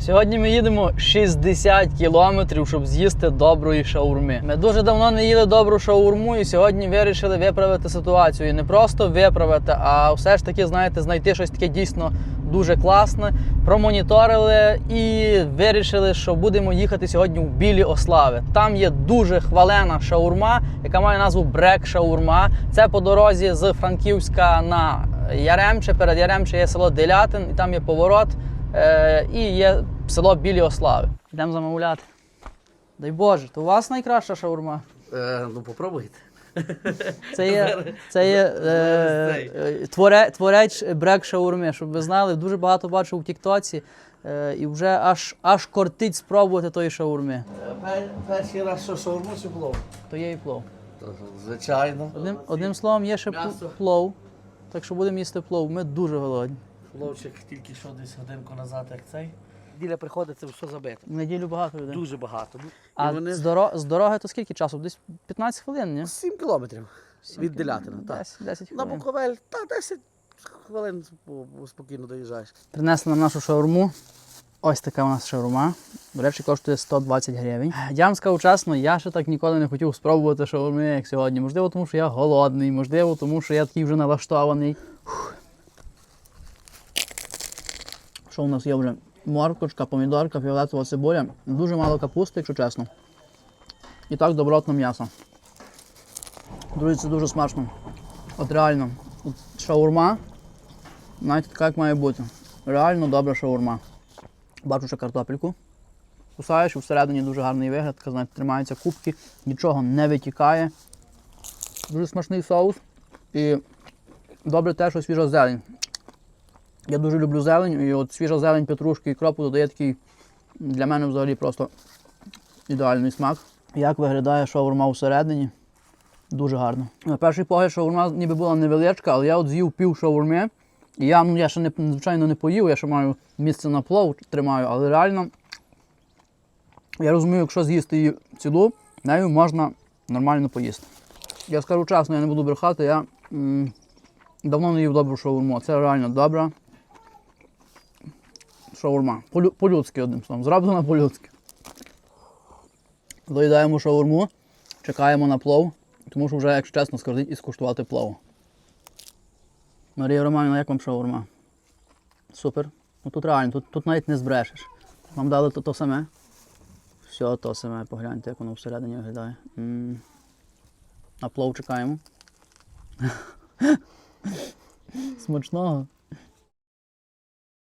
Сьогодні ми їдемо 60 кілометрів, щоб з'їсти доброї шаурми. Ми дуже давно не їли добру шаурму, і сьогодні вирішили виправити ситуацію. І не просто виправити, а все ж таки, знаєте, знайти щось таке дійсно дуже класне. Промоніторили і вирішили, що будемо їхати сьогодні в Білі Ослави. Там є дуже хвалена шаурма, яка має назву Брек Шаурма. Це по дорозі з Франківська на Яремче. Перед Яремче є село Делятин, і там є поворот. Е, і є село Білі Ослави. Йдемо замовляти. Дай Боже, то у вас найкраща шаурма. Е, ну попробуйте. Це є, це є е, творе, творець брек шаурми, щоб ви знали, дуже багато бачив у Тіктоці. Е, і вже аж, аж кортить спробувати тої шаурми. Е, пер- Перший раз що шаурму чи плов? То є і плов. То, Звичайно. Одним, одним словом, є ще пл- М'ясо. плов. Так що будемо їсти плов. Ми дуже голодні. Пловчик тільки що десь годинку назад, як цей. Діля приходить, це все забито. В неділю багато людей. Дуже багато. Ну, А і вони з, доро- з дороги то скільки часу? Десь 15 хвилин, ні? 7 кілометрів від Делятина. Так. 10, 10 На хвилин. Буковель, та 10 хвилин спокійно доїжджаєш. Принесли нам нашу шаурму. Ось така у нас шаурма. До речі, коштує 120 гривень. Я вам скажу чесно, я ще так ніколи не хотів спробувати шаурми, як сьогодні. Можливо, тому що я голодний, можливо, тому що я такий вже налаштований. Що у нас є вже? Моркочка, помідорка, фіолетова цибуля. Дуже мало капусти, якщо чесно. І так добротно м'ясо. Друзі, це дуже смачно. От реально, от шаурма, знаєте, така як має бути. Реально добра шаурма. Бачу ще картопельку. Кусаєш всередині дуже гарний вигляд, така, знаєте, тримаються кубки, нічого не витікає. Дуже смачний соус. І добре те, що свіжа зелень. Я дуже люблю зелень, і от свіжа зелень, петрушки і кропу додає такий для мене взагалі просто ідеальний смак. Як виглядає шаурма всередині? Дуже гарно. На перший погляд шаурма ніби була невеличка, але я от з'їв пів шаурми. І я, ну, я ще не, звичайно не поїв, я ще маю місце на плов тримаю, але реально я розумію, якщо з'їсти її цілу, нею можна нормально поїсти. Я скажу чесно, я не буду брехати, я м, давно не їв добру шаурму. Це реально добра шаурма. По-людськи одним словом. Зроблена по-людськи. Доїдаємо шаурму, чекаємо на плов, тому що вже, якщо чесно, скажіть і скуштувати плов. Марія Романівна, як вам шаурма? Супер. Ну тут реально, тут, тут навіть не збрешеш. Вам дали то, то саме. Все то саме, погляньте, як воно всередині виглядає. м На плов чекаємо. Смачного.